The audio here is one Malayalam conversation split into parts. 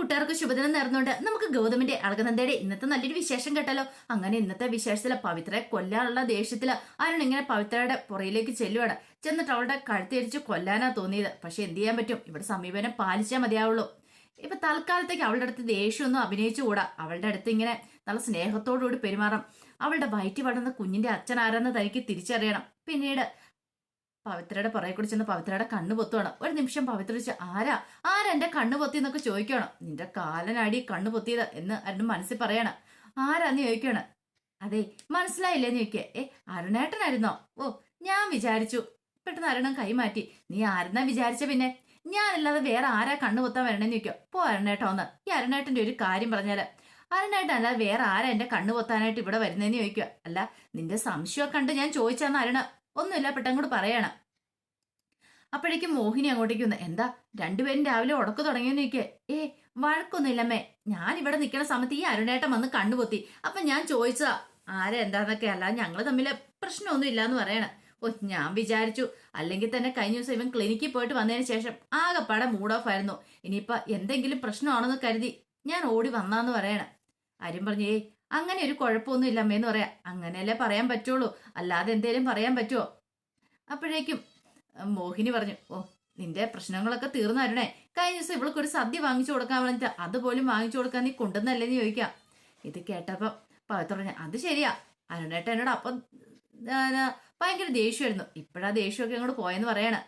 കൂട്ടുകാർക്ക് ശുഭദിനം നേർന്നുകൊണ്ട് നമുക്ക് ഗൗതമിന്റെ അളകനന്ദയുടെ ഇന്നത്തെ നല്ലൊരു വിശേഷം കേട്ടാലോ അങ്ങനെ ഇന്നത്തെ വിശേഷത്തിൽ പവിത്രയെ കൊല്ലാനുള്ള ദേഷ്യത്തിൽ അരുൺ ഇങ്ങനെ പവിത്രയുടെ പുറയിലേക്ക് ചെല്ലുവാണ്. ചെന്നിട്ട് അവളുടെ കഴുത്തിരിച്ച് കൊല്ലാനാ തോന്നിയത്. പക്ഷെ എന്ത് ചെയ്യാൻ പറ്റും? ഇവിടെ സമീപനം പാലിച്ചാൽ മതിയാവുള്ളൂ. ഇപ്പൊ തൽക്കാലത്തേക്ക് അവളുടെ അടുത്ത് ദേഷ്യമൊന്നും അഭിനയിച്ചുകൂടാ. അവളുടെ അടുത്ത് ഇങ്ങനെ നല്ല സ്നേഹത്തോടുകൂടി പെരുമാറാം. അവളുടെ വയറ്റി വളർന്ന കുഞ്ഞിന്റെ അച്ഛൻ ആരെന്ന് തനിക്ക് തിരിച്ചറിയണം. പിന്നീട് പവിത്രയുടെ പുറകെ കൂടി ചെന്ന് പവിത്രയുടെ കണ്ണ് പൊത്തുവാണ്. ഒരു നിമിഷം പവിത്ര വെച്ച് ആരാ? ആരാ എന്റെ കണ്ണ് പൊത്തി എന്നൊക്കെ ചോദിക്കണം നിന്റെ കാലനാടി കണ്ണു പൊത്തിയത് എന്ന് അരുൺ മനസ്സിൽ പറയണം. ആരാന്ന് ചോദിക്കണം അതെ മനസ്സിലായില്ലേന്ന് ചോദിക്കുക. ഏ അരുണേട്ടനായിരുന്നോ? ഓ ഞാൻ വിചാരിച്ചു. പെട്ടെന്ന് അരുണൻ കൈമാറ്റി നീ ആരെന്നാ വിചാരിച്ച പിന്നെ? ഞാനല്ലാതെ വേറെ ആരാ കണ്ണു പൊത്താൻ വരണേന്ന് ചോദിക്കോ പോ അരുണേട്ടോന്ന് ഈ അരുണേട്ടന്റെ ഒരു കാര്യം പറഞ്ഞാൽ. അരുണേട്ടൻ അല്ലാതെ വേറെ ആരാ എന്റെ കണ്ണു പൊത്താനായിട്ട് ഇവിടെ വരുന്നതെന്ന് ചോദിക്കുക. അല്ല നിന്റെ സംശയമൊക്കെ കണ്ട് ഞാൻ ചോദിച്ചാന്ന് അരുണ. ഒന്നുമില്ല പെട്ടെന്ന് പറയണം. അപ്പോഴേക്കും മോഹിനി അങ്ങോട്ടേക്ക് വന്ന് എന്താ രണ്ടുപേരും രാവിലെ ഉടക്കു തുടങ്ങിയെന്ന് ഏ വഴക്കൊന്നുമില്ലമ്മേ. ഞാൻ ഇവിടെ നിൽക്കുന്ന സമയത്ത് ഈ അരുണേട്ടൻ വന്ന് കണ്ണുപൊത്തി. അപ്പൊ ഞാൻ ചോദിച്ചതാ ആരാ എന്താന്നൊക്കെ? അല്ല ഞങ്ങൾ തമ്മിൽ പ്രശ്നമൊന്നും ഇല്ലാന്ന് പറയണ. ഓ ഞാൻ വിചാരിച്ചു. അല്ലെങ്കിൽ തന്നെ കഴിഞ്ഞ ദിവസം ഇവൻ ക്ലിനിക്കിൽ പോയിട്ട് വന്നതിന് ശേഷം ആകെപ്പാടെ മൂഡ് ഓഫ് ആയിരുന്നു. ഇനിയിപ്പോൾ എന്തെങ്കിലും പ്രശ്നമാണെന്ന് കരുതി ഞാൻ ഓടി വന്നാന്ന് പറയണ. ആര്യം പറഞ്ഞു ഏയ് അങ്ങനെ ഒരു കുഴപ്പമൊന്നും ഇല്ല അമ്മയെന്ന് പറയാം. അങ്ങനെയല്ലേ പറയാൻ പറ്റുള്ളൂ. അല്ലാതെ എന്തേലും പറയാൻ പറ്റുമോ അപ്പോഴേക്കും മോഹിനി പറഞ്ഞു ഓ നിന്റെ പ്രശ്നങ്ങളൊക്കെ തീർന്നു തരണേ കഴിഞ്ഞ ദിവസം ഇവൾക്ക് ഒരു സദ്യ വാങ്ങിച്ചു കൊടുക്കാൻ പറഞ്ഞിട്ട് അതുപോലും വാങ്ങിച്ചു കൊടുക്കാൻ നീ കൊണ്ടുവന്നല്ലേന്ന് ചോദിക്കാം. ഇത് കേട്ടപ്പം പവിത്ര പറഞ്ഞു അത് ശരിയാ. അരുണേട്ട എന്നോട് അപ്പം ഭയങ്കര ദേഷ്യമായിരുന്നു. ഇപ്പോഴാ ദേഷ്യമൊക്കെ അങ്ങോട്ട് പോയെന്ന് പറയാണ്.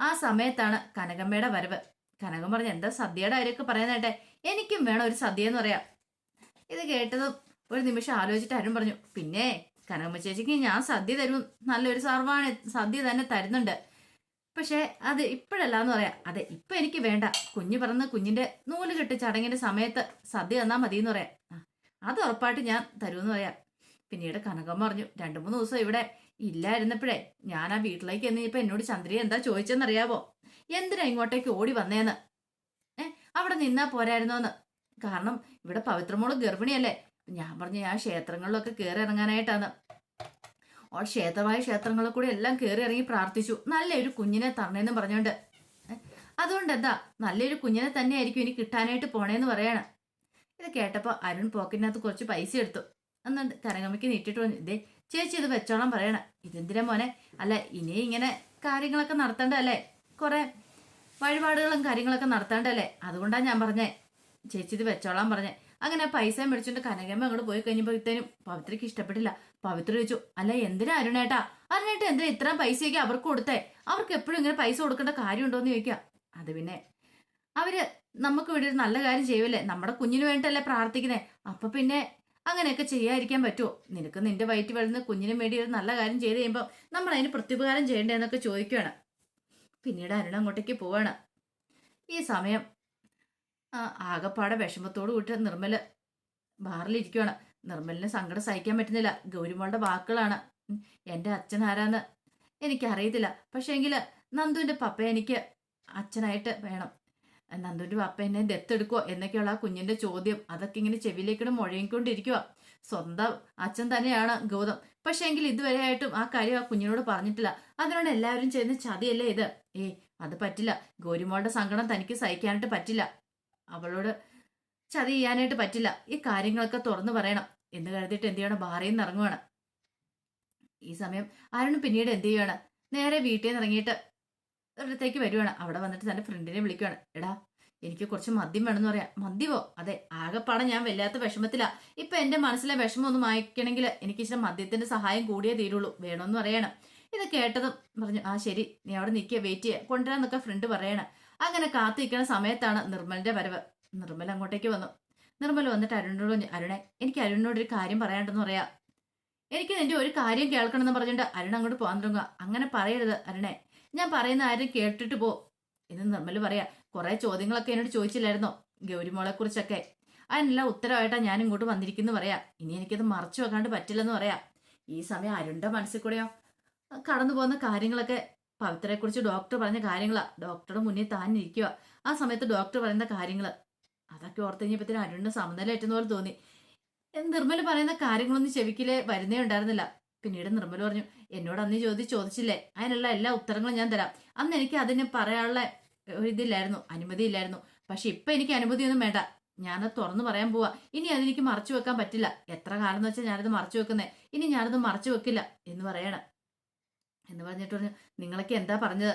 ആ സമയത്താണ് കനകമ്മയുടെ വരവ്. കനകം പറഞ്ഞു എന്താ സദ്യയുടെ കാര്യമൊക്കെ പറയാനായിട്ടെ എനിക്കും വേണം ഒരു സദ്യ എന്ന് പറയാം. ഇത് കേട്ടതും ഒരു നിമിഷം ആലോചിച്ചിട്ട് അരുൺ പറഞ്ഞു പിന്നെ കനകമ്മ ചേച്ചിക്ക് ഞാൻ സദ്യ തരും നല്ലൊരു സർവാണ് സദ്യ തന്നെ തരുന്നുണ്ട്. പക്ഷേ അത് ഇപ്പോഴല്ല എന്ന് പറയാം. അതെ ഇപ്പൊ എനിക്ക് വേണ്ട. കുഞ്ഞ് പറഞ്ഞ കുഞ്ഞിന്റെ നൂൽ കെട്ടി ചടങ്ങിന്റെ സമയത്ത് സദ്യ തന്നാ മതി എന്ന് പറയാം അത് ഉറപ്പായിട്ട് ഞാൻ തരുമെന്ന് പറയാം. പിന്നീട് കനകം പറഞ്ഞു രണ്ടു മൂന്ന് ദിവസം ഇവിടെ ഇല്ലായിരുന്നപ്പോഴേ ഞാൻ ആ വീട്ടിലേക്ക് എന്നിപ്പോ എന്നോട് ചന്ദ്രിയെ എന്താ ചോദിച്ചെന്നറിയാവോ? എന്തിനാ ഇങ്ങോട്ടേക്ക് ഓടി വന്നേന്ന്? ഏ അവിടെ നിന്നാ പോരായിരുന്നോന്ന്? കാരണം ഇവിടെ പവിത്രമോൾ ഗർഭിണിയല്ലേ. ഞാൻ പറഞ്ഞു ഞാൻ ക്ഷേത്രങ്ങളിലൊക്കെ കയറി ഇറങ്ങാനായിട്ടാണ്. ഓ ക്ഷേത്രമായ ക്ഷേത്രങ്ങളിൽ കൂടി എല്ലാം കയറി ഇറങ്ങി പ്രാർത്ഥിച്ചു. നല്ലൊരു കുഞ്ഞിനെ തരണേന്ന് പറഞ്ഞോണ്ട്. അതുകൊണ്ട് എന്താ? നല്ലൊരു കുഞ്ഞിനെ തന്നെയായിരിക്കും ഇനി കിട്ടാനായിട്ട് പോണേന്ന് പറയാണ്. ഇത് കേട്ടപ്പോൾ അരുൺ പോക്കറ്റിനകത്ത് കുറച്ച് പൈസ എടുത്തു. എന്നിട്ട് കനകമ്മയ്ക്ക് നീട്ടിട്ട് പറഞ്ഞു ഇതേ ചേച്ചി ഇത് വെച്ചോളാൻ പറയണം. ഇതെന്തിനാ മോനെ? അല്ല ഇനി ഇങ്ങനെ കാര്യങ്ങളൊക്കെ നടത്തണ്ടല്ലേ കുറെ വഴിപാടുകളും കാര്യങ്ങളൊക്കെ നടത്തണ്ടല്ലേ അതുകൊണ്ടാണ് ഞാൻ പറഞ്ഞേ ചേച്ചി ഇത് വെച്ചോളാൻ പറഞ്ഞേ. അങ്ങനെ പൈസ മേടിച്ചോണ്ട് കനകമ്മ അങ്ങോട്ട് പോയി കഴിഞ്ഞപ്പോഴത്തേനും പവിത്രയ്ക്ക് ഇഷ്ടപ്പെട്ടില്ല. പവിത്ര ചോദിച്ചു അല്ല എന്തിനാ അരുണേട്ടാ? അരുണേട്ട എന്തിനാ ഇത്രയും പൈസയൊക്കെ അവർക്ക് കൊടുത്തേ? അവർക്ക് എപ്പോഴും ഇങ്ങനെ പൈസ കൊടുക്കേണ്ട കാര്യമുണ്ടോന്ന് ചോദിക്കാം. അത് പിന്നെ അവർ നമുക്ക് വേണ്ടി ഒരു നല്ല കാര്യം ചെയ്യുമല്ലേ നമ്മുടെ കുഞ്ഞിന് വേണ്ടിട്ടല്ലേ പ്രാർത്ഥിക്കുന്നേ? അപ്പൊ പിന്നെ അങ്ങനെയൊക്കെ ചെയ്യാതിരിക്കാൻ പറ്റുമോ നിനക്ക് നിന്റെ വയറ്റിൽ വരുന്ന കുഞ്ഞിനും വേണ്ടി ഒരു നല്ല കാര്യം ചെയ്ത് കഴിയുമ്പോൾ നമ്മൾ അതിന് പ്രത്യുപകാരം ചെയ്യേണ്ടതെന്നൊക്കെ ചോദിക്കുകയാണ് പിന്നീട് അരുൺ അങ്ങോട്ടേക്ക് പോവാണ്. ഈ സമയം ആകപ്പാടെ വിഷമത്തോട് കൂട്ടിയ നിർമ്മൽ ബാറിലിരിക്കുവാണ്. നിർമ്മലിന് സങ്കടം സഹിക്കാൻ പറ്റുന്നില്ല. ഗൗരിമോളുടെ വാക്കുകളാണ്. എന്റെ അച്ഛൻ ആരാന്ന്? എനിക്കറിയത്തില്ല. പക്ഷേ എങ്കിൽ നന്ദുവിന്റെ പപ്പ എനിക്ക് അച്ഛനായിട്ട് വേണം. നന്ദുവിന്റെ പപ്പ എന്നെ ദത്തെടുക്കുവോ എന്നൊക്കെയുള്ള ആ കുഞ്ഞിന്റെ ചോദ്യം. അതൊക്കെ ഇങ്ങനെ ചെവിയിലേക്കിടും മുഴങ്ങിക്കൊണ്ടിരിക്കുക സ്വന്തം അച്ഛൻ തന്നെയാണ് ഗൗതം. പക്ഷേ എങ്കിൽ ഇതുവരെയായിട്ടും ആ കാര്യം ആ കുഞ്ഞിനോട് പറഞ്ഞിട്ടില്ല. അതിനോട് എല്ലാവരും ചെയ്യുന്ന ചതിയല്ലേ ഇത്? ഏ അത് പറ്റില്ല. ഗൗരിമോളുടെ സങ്കടം തനിക്ക് സഹിക്കാനായിട്ട് പറ്റില്ല. അവളോട് ചതി ചെയ്യാനായിട്ട് പറ്റില്ല. ഈ കാര്യങ്ങളൊക്കെ തുറന്നു പറയണം. എന്ന് കരുതിയിട്ട് എന്ത് ചെയ്യണം? ഭാര്യയിൽ നിന്ന് ഇറങ്ങുവാണ്. ഈ സമയം അരുണ് പിന്നീട് എന്ത് ചെയ്യുവാണ്? നേരെ വീട്ടിൽ നിന്ന് ഇറങ്ങിയിട്ട് ഒരിടത്തേക്ക് വരുവാണ്. അവിടെ വന്നിട്ട് തന്റെ ഫ്രണ്ടിനെ വിളിക്കുവാണ്. എടാ എനിക്ക് കുറച്ച് മദ്യം വേണം എന്ന് പറയാം. മദ്യമോ? അതെ ആകെപ്പാടെ ഞാൻ വല്ലാത്ത വിഷമത്തിലാ. ഇപ്പൊ എന്റെ മനസ്സിലെ വിഷമം ഒന്ന് മായ്ക്കണമെങ്കിൽ എനിക്ക് ഇച്ചിരി മദ്യത്തിന്റെ സഹായം കൂടിയേ തീരുള്ളൂ. വേണമെന്ന് പറയണം. ഇത് കേട്ടതും പറഞ്ഞു ആ ശരി. നീ അവിടെ നിൽക്കുക വെയിറ്റ് ചെയ്യുക കൊണ്ടുവരാന്നൊക്കെ ഫ്രണ്ട് പറയണം. അങ്ങനെ കാത്തു നിൽക്കുന്ന സമയത്താണ് നിർമ്മലിന്റെ വരവ്. നിർമ്മൽ അങ്ങോട്ടേക്ക് വന്നു. നിർമ്മൽ വന്നിട്ട് അരുണിനോട് പറഞ്ഞു അരുണെ എനിക്ക് അരുണിനോട് ഒരു കാര്യം പറയാണ്ടെന്ന് പറയാ. എനിക്ക് നിന്റെ ഒരു കാര്യം കേൾക്കണമെന്ന് പറഞ്ഞിട്ട് അരുൺ അങ്ങോട്ട് പോകാൻ തുടങ്ങുക. അങ്ങനെ പറയരുത് അരുണെ. ഞാൻ പറയുന്ന ആരും കേട്ടിട്ട് പോ. എന്ന് നിർമ്മൽ പറയാ. കുറെ ചോദ്യങ്ങളൊക്കെ എന്നോട് ചോദിച്ചില്ലായിരുന്നോ? ഗൗരിമോളെ കുറിച്ചൊക്കെ. അതിനെല്ലാം ഉത്തരവായിട്ടാണ് ഞാൻ ഇങ്ങോട്ട് വന്നിരിക്കുന്നു പറയാ. ഇനി എനിക്കത് മറച്ചു വെക്കാണ്ട് പറ്റില്ലെന്ന് പറയാ. ഈ സമയം അരുണിന്റെ മനസ്സിൽ കൂടെയോ? കടന്നു പോകുന്ന കാര്യങ്ങളൊക്കെ പവിത്രയെ കുറിച്ച് ഡോക്ടർ പറഞ്ഞ കാര്യങ്ങളാ. ഡോക്ടറുടെ മുന്നിൽ താൻ ഇരിക്കുക ആ സമയത്ത് ഡോക്ടർ പറയുന്ന കാര്യങ്ങൾ അതൊക്കെ ഓർത്ത് കഴിഞ്ഞപ്പത്തിന് അരുണിന് സമനില ഏറ്റുന്ന പോലെ തോന്നി. നിർമ്മൽ പറയുന്ന കാര്യങ്ങളൊന്നും ചെവിക്കിലെ വരുന്നേ ഉണ്ടായിരുന്നില്ല. പിന്നീട് നിർമ്മൽ പറഞ്ഞു എന്നോട് അന്ന് ചോദി ചോദിച്ചില്ലേ? അതിനുള്ള എല്ലാ ഉത്തരങ്ങളും ഞാൻ തരാം. അന്ന് എനിക്ക് അതിന് പറയാനുള്ള ഒരു ഇതില്ലായിരുന്നു അനുമതി ഇല്ലായിരുന്നു പക്ഷെ ഇപ്പൊ എനിക്ക് അനുമതിയൊന്നും വേണ്ട. ഞാനത് തുറന്നു പറയാൻ പോവാ. ഇനി അതെനിക്ക് മറച്ചു വെക്കാൻ പറ്റില്ല. എത്ര കാലം എന്ന് വെച്ചാൽ ഞാനത് മറച്ചു വെക്കുന്നേ. ഇനി ഞാനത് മറച്ചു വെക്കില്ല എന്ന് പറയണം. എന്ന് പറഞ്ഞിട്ട് പറഞ്ഞു നിങ്ങളൊക്കെ എന്താ പറഞ്ഞത്?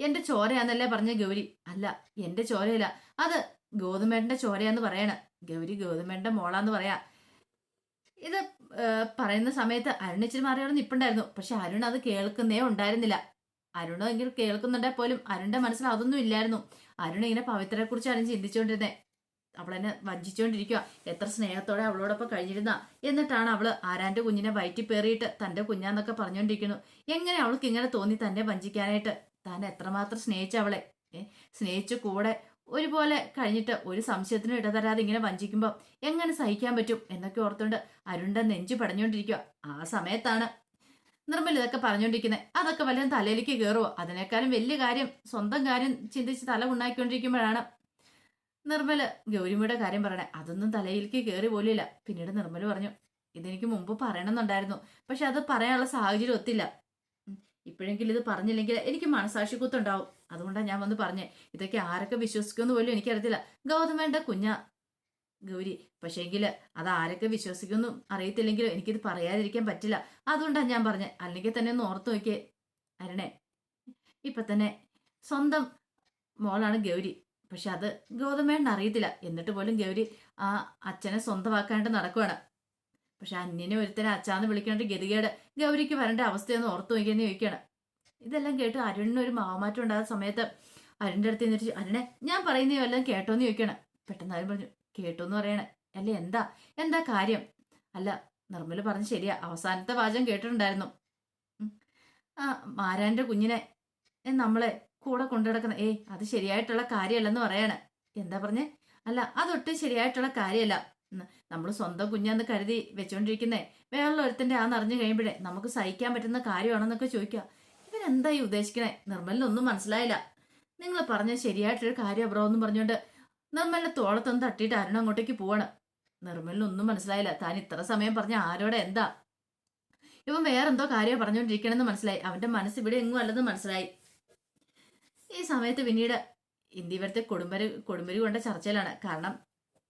എന്റെ ചോരയാന്നല്ലേ പറഞ്ഞ ഗൗരി. അല്ല എന്റെ ചോരയില്ല. അത് ഗോതമ്പേട്ടന്റെ ചോരയാന്ന് പറയണ. ഗൗരി ഗോതമ്പേട്ടന്റെ മോളാന്ന് പറയാ. ഇത് പറയുന്ന സമയത്ത് അരുൺ ഇച്ചിരി മാറിയോടെ നിപ്പുണ്ടായിരുന്നു. പക്ഷെ അരുൺ അത് കേൾക്കുന്നേ ഉണ്ടായിരുന്നില്ല. അരുൺ എങ്കിൽ കേൾക്കുന്നുണ്ടെ പോലും അരുണിന്റെ മനസ്സിൽ അതൊന്നും ഇല്ലായിരുന്നു. അരുൺ ഇങ്ങനെ പവിത്രയെ കുറിച്ച് കുറിച്ചാണ് ചിന്തിച്ചുകൊണ്ടിരുന്നത് അവളെന്നെ വഞ്ചിച്ചുകൊണ്ടിരിക്കുക എത്ര സ്നേഹത്തോടെ അവളോടൊപ്പം കഴിഞ്ഞിരുന്ന. എന്നിട്ടാണ് അവൾ ആരാന്റെ കുഞ്ഞിനെ വയറ്റി പേറിയിട്ട് തന്റെ കുഞ്ഞാന്നൊക്കെ പറഞ്ഞുകൊണ്ടിരിക്കുന്നു എങ്ങനെ അവൾക്ക് ഇങ്ങനെ തോന്നി തന്നെ വഞ്ചിക്കാനായിട്ട്? താൻ എത്രമാത്രം സ്നേഹിച്ച അവളെ. സ്നേഹിച്ചു കൂടെ ഒരുപോലെ കഴിഞ്ഞിട്ട് ഒരു സംശയത്തിനും ഇടതരാതെ ഇങ്ങനെ വഞ്ചിക്കുമ്പോൾ എങ്ങനെ സഹിക്കാൻ പറ്റും എന്നൊക്കെ ഓർത്തുകൊണ്ട് അരുണ്ട നെഞ്ചു പടഞ്ഞുകൊണ്ടിരിക്കുക ആ സമയത്താണ് നിർമ്മൽ ഇതൊക്കെ പറഞ്ഞുകൊണ്ടിരിക്കുന്നത് അതൊക്കെ വല്ലതും തലയിലേക്ക് കയറുമോ അതിനേക്കാളും വലിയ കാര്യം സ്വന്തം കാര്യം ചിന്തിച്ച് തല ഉണ്ടാക്കിക്കൊണ്ടിരിക്കുമ്പോഴാണ് നിർമ്മൽ ഗൗരിമയുടെ കാര്യം പറയണേ. അതൊന്നും തലയിലേക്ക് കയറി പോലില്ല പിന്നീട് നിർമ്മൽ പറഞ്ഞു ഇതെനിക്ക് മുമ്പ് പറയണമെന്നുണ്ടായിരുന്നു. പക്ഷെ അത് പറയാനുള്ള സാഹചര്യം ഒത്തില്ല. ഇപ്പോഴെങ്കിലും ഇത് പറഞ്ഞില്ലെങ്കിൽ എനിക്ക് മനസാക്ഷി കുത്തുണ്ടാവും. അതുകൊണ്ടാണ് ഞാൻ വന്ന് പറഞ്ഞേ. ഇതൊക്കെ ആരൊക്കെ വിശ്വസിക്കുമെന്ന് പോലും എനിക്കറിയത്തില്ല. ഗൗതമേന്റെ കുഞ്ഞ. ഗൗരി പക്ഷേങ്കിൽ അത് ആരൊക്കെ വിശ്വസിക്കുമെന്നും അറിയത്തില്ലെങ്കിലും എനിക്കിത് പറയാതിരിക്കാൻ പറ്റില്ല. അതുകൊണ്ടാണ് ഞാൻ പറഞ്ഞത് അല്ലെങ്കിൽ തന്നെ ഒന്ന് ഓർത്ത് നോക്കിയേ. അരണേ ഇപ്പൊ തന്നെ സ്വന്തം മോളാണ് ഗൗരി. പക്ഷെ അത് ഗൗതമേണ്ണ അറിയത്തില്ല. എന്നിട്ട് പോലും ഗൗരി ആ അച്ഛനെ സ്വന്തമാക്കാനായിട്ട് നടക്കുവാണ്. പക്ഷെ അന്യനെ ഒരുത്തനെ അച്ഛാന്ന് വിളിക്കേണ്ട ഗതികേട് ഗൗരിക്ക് വരേണ്ട അവസ്ഥയൊന്ന് ഓർത്തു നോക്കിയെന്ന് ചോദിക്കുകയാണ്. ഇതെല്ലാം കേട്ട് അരുണിന് ഒരു ഉണ്ടാകുന്ന സമയത്ത് അരുണിന്റെ അടുത്ത് നിന്നിട്ട് അരുണെ ഞാൻ പറയുന്ന വല്ലതും കേട്ടോന്ന് ചോദിക്കണം പെട്ടെന്ന് അരുൺ പറഞ്ഞു കേട്ടോന്ന് പറയണേ. അല്ല എന്താ? എന്താ കാര്യം? അല്ല നിർമ്മല പറഞ്ഞ് ശരിയാ. അവസാനത്തെ വാചകം കേട്ടിട്ടുണ്ടായിരുന്നു. ആ മാരാന്റെ കുഞ്ഞിനെ നമ്മളെ കൂടെ കൊണ്ടുനടക്കുന്ന ഏയ് അത് ശരിയായിട്ടുള്ള കാര്യമല്ലെന്ന് പറയാണ്. എന്താ പറഞ്ഞേ? അല്ല അതൊട്ടും ശരിയായിട്ടുള്ള കാര്യമല്ല. നമ്മൾ സ്വന്തം കുഞ്ഞാന്ന് കരുതി വെച്ചോണ്ടിരിക്കുന്നേ. വേറെ ഒരുത്തിന്റെ ആ നിറഞ്ഞു കഴിയുമ്പോഴേ നമുക്ക് സഹിക്കാൻ പറ്റുന്ന കാര്യമാണെന്നൊക്കെ ചോദിക്കുക. ഇവരെന്താ ഈ ഉദ്ദേശിക്കണേ? നിർമ്മലിനൊന്നും മനസ്സിലായില്ല. നിങ്ങൾ പറഞ്ഞ ശരിയായിട്ടൊരു കാര്യം ബ്രോ എന്ന് പറഞ്ഞുകൊണ്ട് നിർമ്മലിനെ തോളത്തൊന്ന് തട്ടിയിട്ട് അരുൺ അങ്ങോട്ടേക്ക് പോവാണ്. നിർമ്മലിനൊന്നും മനസ്സിലായില്ല. താൻ ഇത്ര സമയം പറഞ്ഞ ആരോടെ എന്താ? ഇവൻ വേറെന്തോ കാര്യം പറഞ്ഞുകൊണ്ടിരിക്കണമെന്ന് മനസ്സിലായി. അവന്റെ മനസ്സ് ഇവിടെ എങ്ങും അല്ലെന്ന് മനസ്സിലായി. ഈ സമയത്ത് പിന്നീട് ഇന്ത്യവരത്തെ കൊടുമ്പരി കൊടുമ്പരി കൊണ്ട ചർച്ചയിലാണ്. കാരണം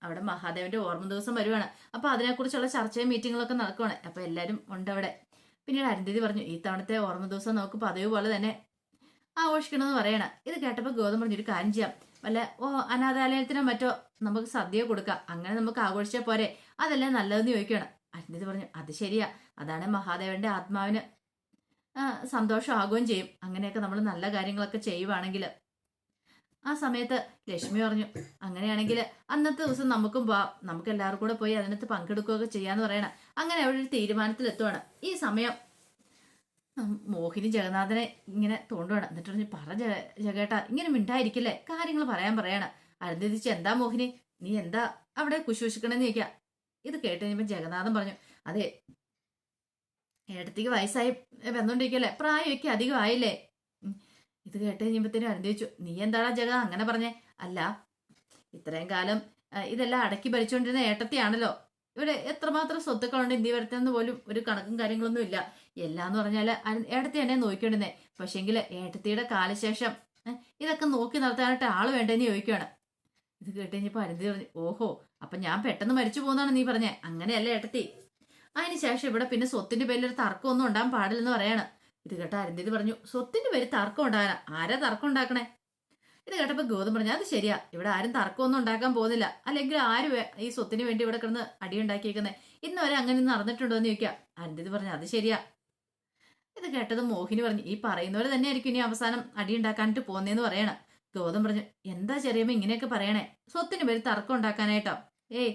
അവിടെ മഹാദേവന്റെ ഓർമ്മ ദിവസം വരുവാണ്. അപ്പൊ അതിനെക്കുറിച്ചുള്ള ചർച്ചയും മീറ്റിങ്ങുകളൊക്കെ നടക്കുവാണ്. അപ്പൊ എല്ലാവരും ഉണ്ട് അവിടെ പിന്നീട് അരുന്ധതി പറഞ്ഞു ഈ തവണത്തെ ഓർമ്മ ദിവസം നമുക്ക് പതിവ് പോലെ തന്നെ ആഘോഷിക്കണമെന്ന് പറയണ. ഇത് കേട്ടപ്പോൾ ഗോതം പറഞ്ഞു ഒരു കാര്യം ചെയ്യാം. വല്ല ഓ അനാഥാലയത്തിനോ മറ്റോ നമുക്ക് സദ്യ കൊടുക്കാം. അങ്ങനെ നമുക്ക് ആഘോഷിച്ചാൽ പോരെ. അതല്ലേ നല്ലതെന്ന് ചോദിക്കുകയാണ്. അരുന്ധതി പറഞ്ഞു അത് ശരിയാ. അതാണ് മഹാദേവന്റെ ആത്മാവിന് സന്തോഷമാകുകയും ചെയ്യും. അങ്ങനെയൊക്കെ നമ്മൾ നല്ല കാര്യങ്ങളൊക്കെ ചെയ്യുവാണെങ്കിൽ ആ സമയത്ത് ലക്ഷ്മി പറഞ്ഞു അങ്ങനെയാണെങ്കിൽ അന്നത്തെ ദിവസം നമുക്കും പോവാം. നമുക്ക് എല്ലാവർക്കും കൂടെ പോയി അതിനകത്ത് പങ്കെടുക്കുകയൊക്കെ ചെയ്യാന്ന് പറയണം. അങ്ങനെ അവിടെ ഒരു തീരുമാനത്തിലെത്തുവാണ്. ഈ സമയം മോഹിനി ജഗന്നാഥനെ ഇങ്ങനെ തോണ്ടുവാണ്. എന്നിട്ട് പറഞ്ഞു പറ ജഗേട്ട ഇങ്ങനെ മിണ്ടായിരിക്കില്ലേ? കാര്യങ്ങൾ പറയാൻ പറയാണ്. അരുന്ധിച്ച് എന്താ മോഹിനി? നീ എന്താ അവിടെ കുശുഷിക്കണെന്ന് ചോദിക്കുക ഇത് കേട്ട് കഴിഞ്ഞപ്പോൾ ജഗന്നാഥൻ പറഞ്ഞു അതെ ഏടത്തേക്ക് വയസ്സായി വന്നോണ്ടിരിക്കല്ലേ പ്രായമൊക്കെ അധികമായില്ലേ? ഇത് കേട്ട് കഴിയുമ്പോഴത്തേനും അരുന്തിച്ചു നീ എന്താടാ ജഗ? അങ്ങനെ പറഞ്ഞേ. അല്ല ഇത്രയും കാലം ഇതെല്ലാം അടക്കി ഭരിച്ചുകൊണ്ടിരുന്ന ഏട്ടത്തെയാണല്ലോ. ഇവിടെ എത്രമാത്രം സ്വത്തുക്കളുണ്ട് ഇന്ത്യ വരുത്തുന്ന പോലും ഒരു കണക്കും കാര്യങ്ങളൊന്നും ഇല്ല. എല്ലാന്ന് പറഞ്ഞാൽ അരു- ഏട്ടത്തി എന്നെ നോക്കിക്കൊണ്ടിരുന്നേ. പക്ഷെങ്കിൽ ഏട്ടത്തിയുടെ കാലശേഷം ഇതൊക്കെ നോക്കി നടത്താനായിട്ട് ആൾ വേണ്ടെന്ന് ചോദിക്കുകയാണ് ഇത് കേട്ട് കഴിഞ്ഞപ്പോ അരുന്ധതി പറഞ്ഞു ഓഹോ അപ്പൊ ഞാൻ പെട്ടെന്ന് മരിച്ചു പോകുന്നാണ് നീ പറഞ്ഞേ. അങ്ങനെയല്ല ഏട്ടത്തി? അതിനുശേഷം ഇവിടെ പിന്നെ സ്വത്തിന്റെ പേരിൽ ഒരു തർക്കമൊന്നും ഉണ്ടാകാൻ പാടില്ലെന്ന് പറയാണ്. ഇത് കേട്ട അരുന്ധതി പറഞ്ഞു സ്വത്തിന്റെ പേര് തർക്കം ഉണ്ടാകാനാ? ആരാ തർക്കം ഉണ്ടാക്കണേ? ഇത് കേട്ടപ്പോ ഗൗതം പറഞ്ഞു അത് ശരിയാ. ഇവിടെ ആരും തർക്കമൊന്നും ഉണ്ടാക്കാൻ പോകുന്നില്ല. അല്ലെങ്കിൽ ആര് ഈ സ്വത്തിന് വേണ്ടി ഇവിടെ കിടന്ന് അടി ഉണ്ടാക്കിയേക്കുന്നേ? ഇന്ന് വരെ അങ്ങനെ നടന്നിട്ടുണ്ടോ എന്ന് ചോദിക്കുക അരുന്ധതി പറഞ്ഞു അത് ശരിയാ. ഇത് കേട്ടത് മോഹിനി പറഞ്ഞു ഈ പറയുന്നവര് തന്നെയായിരിക്കും ഇനി അവസാനം അടി ഉണ്ടാക്കാനായിട്ട് പോകുന്നേന്ന് പറയണം. ഗൗതം പറഞ്ഞു എന്താ ചെറിയമ്മ ഇങ്ങനെയൊക്കെ പറയണേ? സ്വത്തിന് പേര് തർക്കം ഉണ്ടാക്കാനായിട്ടോ? ഏയ്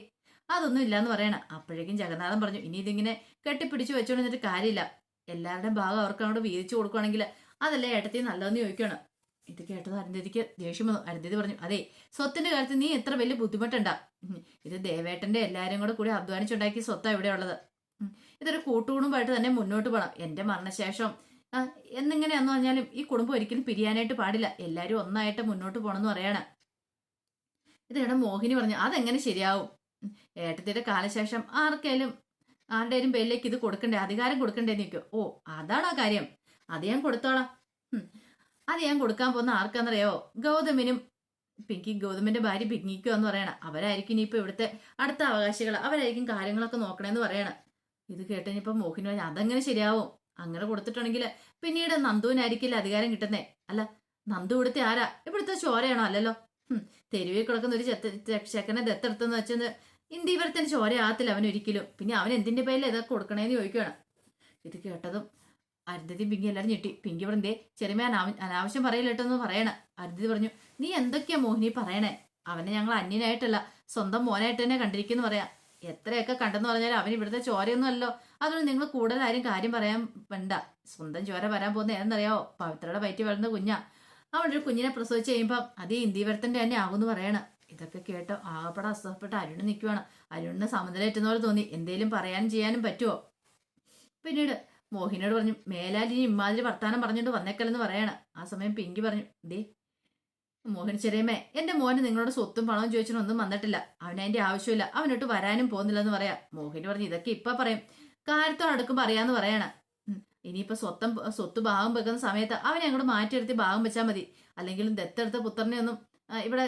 അതൊന്നും ഇല്ലാന്ന് പറയണം. അപ്പോഴേക്കും ജഗന്നാഥൻ പറഞ്ഞു ഇനി ഇതിങ്ങനെ കെട്ടിപ്പിടിച്ചു വെച്ചോണ്ടിട്ട് കാര്യമില്ല. എല്ലാവരുടെയും ഭാഗം അവർക്ക് അങ്ങോട്ട് വീതിച്ചു കൊടുക്കുവാണെങ്കിൽ അതല്ലേ ഏട്ടത്തി നല്ലതെന്ന് ചോദിക്കണം ഇത് കേട്ടത് അരുന്ധതിക്ക് ദേഷ്യം വന്നു. അരുന്ധതി പറഞ്ഞു അതെ സ്വത്തിന്റെ കാര്യത്തിൽ നീ എത്ര വലിയ ബുദ്ധിമുട്ടുണ്ടാ. ഇത് ദേവേട്ടന്റെ എല്ലാരും കൂടെ കൂടി അധ്വാനിച്ചുണ്ടാക്കിയ സ്വത്താ ഇവിടെ ഉള്ളത്. ഇതൊരു കൂട്ടുകുടുംബമായിട്ട് തന്നെ മുന്നോട്ട് പോകണം എന്റെ മരണശേഷം എന്നിങ്ങനെയാന്ന് പറഞ്ഞാലും ഈ കുടുംബം ഒരിക്കലും പിരിയാനായിട്ട് പാടില്ല. എല്ലാരും ഒന്നായിട്ട് മുന്നോട്ട് പോകണമെന്ന് പറയാണ്. ഇത് മോഹിനി പറഞ്ഞു അതെങ്ങനെ ശരിയാവും. ഏട്ടത്തിയുടെ കാലശേഷം ആർക്കേലും ആരുടെയും പേരിലേക്ക് ഇത് കൊടുക്കണ്ടേ അധികാരം കൊടുക്കണ്ടേ നിൽക്കും ഓ അതാണ് ആ കാര്യം. അത് ഞാൻ കൊടുത്തോളാം. അത് ഞാൻ കൊടുക്കാൻ പോകുന്ന ആർക്കാന്നറിയോ ഗൗതമിനും പിങ്കി ഗൗതമിന്റെ ഭാര്യ പിങ്കിക്കോ എന്ന് പറയണ. അവരായിരിക്കും ഇനിയിപ്പോ ഇവിടുത്തെ അടുത്ത അവകാശികൾ അവരായിരിക്കും കാര്യങ്ങളൊക്കെ നോക്കണേന്ന് പറയണ. ഇത് കേട്ടനിപ്പോ മോഹിനി പറഞ്ഞു അതെങ്ങനെ ശരിയാവും. അങ്ങനെ കൊടുത്തിട്ടുണ്ടെങ്കിൽ പിന്നീട് നന്ദുവിനായിരിക്കില്ല അധികാരം കിട്ടുന്നേ? അല്ല നന്ദു ഇവിടുത്തെ ആരാ? ഇവിടുത്തെ ചോരയാണോ? അല്ലല്ലോ. തെരുവിൽ കിടക്കുന്ന ഒരു ചെക്കനെ ദത്തെടുത്തെന്ന് വെച്ചത് ഇന്ത്യവരത്തിന് ചോരയാകത്തില്ല അവൻ ഒരിക്കലും പിന്നെ അവൻ എന്തിന്റെ പേരിൽ ഇതൊക്കെ കൊടുക്കണേന്ന് ചോദിക്കുകയാണ് ഇത് കേട്ടതും അരുന്ധതി പിങ്കി എല്ലാവരും ഞെട്ടി. പിങ്കി പറഞ്ഞേ ചെറിയ അനാവ- അനാവശ്യം പറയില്ലട്ടെന്ന് പറയണ. അരുന്ധതി പറഞ്ഞു നീ എന്തൊക്കെയാ മോഹിനി പറയണേ? അവനെ ഞങ്ങൾ അന്യനായിട്ടല്ല സ്വന്തം മോനായിട്ട് തന്നെ കണ്ടിരിക്കുന്നു പറയാം. എത്രയൊക്കെ കണ്ടെന്ന് പറഞ്ഞാൽ അവൻ ഇവിടുത്തെ ചോരയൊന്നും അല്ലോ അതുകൊണ്ട് നിങ്ങൾ കൂടുതൽ ആരും കാര്യം പറയാൻ വേണ്ട. സ്വന്തം ചോര വരാൻ പോകുന്ന ഏതെന്നറിയാവോ? പവിത്രയുടെ വയറ്റി വളർന്ന കുഞ്ഞാ. അവളൊരു കുഞ്ഞിനെ പ്രസവിച്ച് കഴിയുമ്പം അത് ഇന്ത്യവരത്തിന്റെ തന്നെ ആകുമെന്ന് പറയണ. ഇതൊക്കെ കേട്ടോ ആകപ്പെടെ അസുഖപ്പെട്ട അരുണ് നിൽക്കുവാണ് അരുണിന് സമനിലേറ്റുന്ന പോലെ തോന്നി. എന്തേലും പറയാനും ചെയ്യാനും പറ്റുമോ പിന്നീട് മോഹിനോട് പറഞ്ഞു മേലാലിനി ഇമ്മാതിരി വർത്താനം പറഞ്ഞുകൊണ്ട് വന്നേക്കല്ലെന്ന് പറയാണ്. ആ സമയം പിങ്കി പറഞ്ഞു ദേ മോഹൻ ചെറിയമ്മേ എന്റെ മോന് നിങ്ങളോട് സ്വത്തും പണവും ചോദിച്ചിട്ടൊന്നും വന്നിട്ടില്ല. അവന് ആവശ്യമില്ല. അവനോട്ട് വരാനും പോകുന്നില്ലെന്ന് പറയാം. മോഹിനി പറഞ്ഞു ഇതൊക്കെ ഇപ്പൊ പറയും. കാര്യത്തോട് അടുക്കും പറയാന്ന് പറയാണ്. ഇനിയിപ്പോ സ്വത്തം സ്വത്ത് ഭാഗം വെക്കുന്ന സമയത്ത് അവനെ അങ്ങോട്ട് മാറ്റിയെടുത്ത് ഭാഗം വെച്ചാൽ മതി. അല്ലെങ്കിലും ദത്തെടുത്ത പുത്രനെ ഒന്നും ഇവിടെ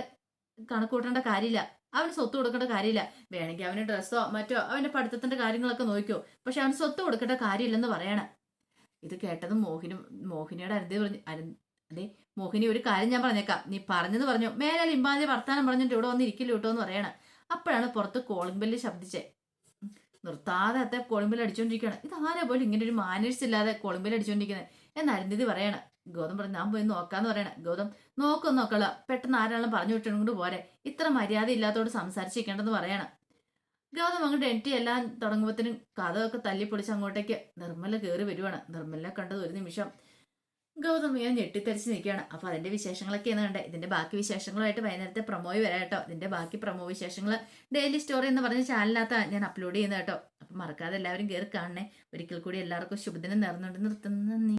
കണക്ക് കൂട്ടേണ്ട കാര്യമില്ല. അവന് സ്വത്ത് കൊടുക്കേണ്ട കാര്യമില്ല. വേണമെങ്കിൽ അവന് ഡ്രസ്സോ മറ്റോ അവന്റെ പഠിത്തത്തിന്റെ കാര്യങ്ങളൊക്കെ നോക്കിയോ പക്ഷെ അവന് സ്വത്ത് കൊടുക്കേണ്ട കാര്യമില്ലെന്ന് പറയണ. ഇത് കേട്ടതും മോഹിനും മോഹിനിയുടെ അരുതി പറഞ്ഞു അരു അതെ മോഹിനി ഒരു കാര്യം ഞാൻ പറഞ്ഞേക്കാം. നീ പറഞ്ഞത് പറഞ്ഞു. മേലാൽ ഇമ്പാതി വർത്താനം പറഞ്ഞിട്ട് ഇവിടെ വന്നിരിക്കില്ല കേട്ടോ എന്ന് പറയണ. അപ്പോഴാണ് പുറത്ത് കോളിംഗ് ബെല്ല് ശബ്ദിച്ചേ. നിർത്താതെ അത്തെ കോളിംഗ് ബെല്ല് അടിച്ചോണ്ടിരിക്കുകയാണ്. ഇത് ആരാ പോലും ഇങ്ങനെ ഒരു മാനേഴ്സ് ഇല്ലാതെ കോളിംഗ് ബെല്ല് അടിച്ചോണ്ടിരിക്കുന്നത് എന്ന് അരുന്ധതി പറയണ. ഗൗതം പറഞ്ഞു ഞാൻ പോയി നോക്കാന്ന് പറയണ. ഗൗതം നോക്കും നോക്കള പെട്ടെന്ന് ആരാളും പറഞ്ഞു വിട്ടുകൊണ്ട് പോരെ. ഇത്ര മര്യാദ ഇല്ലാത്തോട് സംസാരിച്ചിരിക്കേണ്ടെന്ന് പറയണ. ഗൗതം അങ്ങോട്ട് എന്റി എല്ലാം തുടങ്ങുമ്പോഴത്തേനും കഥമൊക്കെ തല്ലിപ്പൊളിച്ച് അങ്ങോട്ടേക്ക് നിർമ്മല കയറി വരുവാണ്. നിർമ്മലിനെ കണ്ടത് ഒരു നിമിഷം ഗൗതം ഇങ്ങനെ ഞെട്ടിത്തെറിച്ച് നിൽക്കുകയാണ്. അപ്പൊ അതിന്റെ വിശേഷങ്ങളൊക്കെയാണ് കണ്ടേ. ഇതിന്റെ ബാക്കി വിശേഷങ്ങളുമായിട്ട് വൈകുന്നേരത്തെ പ്രൊമോയി വരാം കേട്ടോ. ഇതിന്റെ ബാക്കി പ്രൊമോ വിശേഷങ്ങൾ ഡെയിലി സ്റ്റോറി എന്ന് പറഞ്ഞ ചാനലിനകത്താണ് ഞാൻ അപ്ലോഡ് ചെയ്യുന്നത് കേട്ടോ. അപ്പൊ മറക്കാതെ എല്ലാവരും കയറി കാണണേ. ഒരിക്കൽ കൂടി എല്ലാവർക്കും ശുഭദിനം നേർന്നുകൊണ്ട് നിർത്തുന്നു. നന്ദി.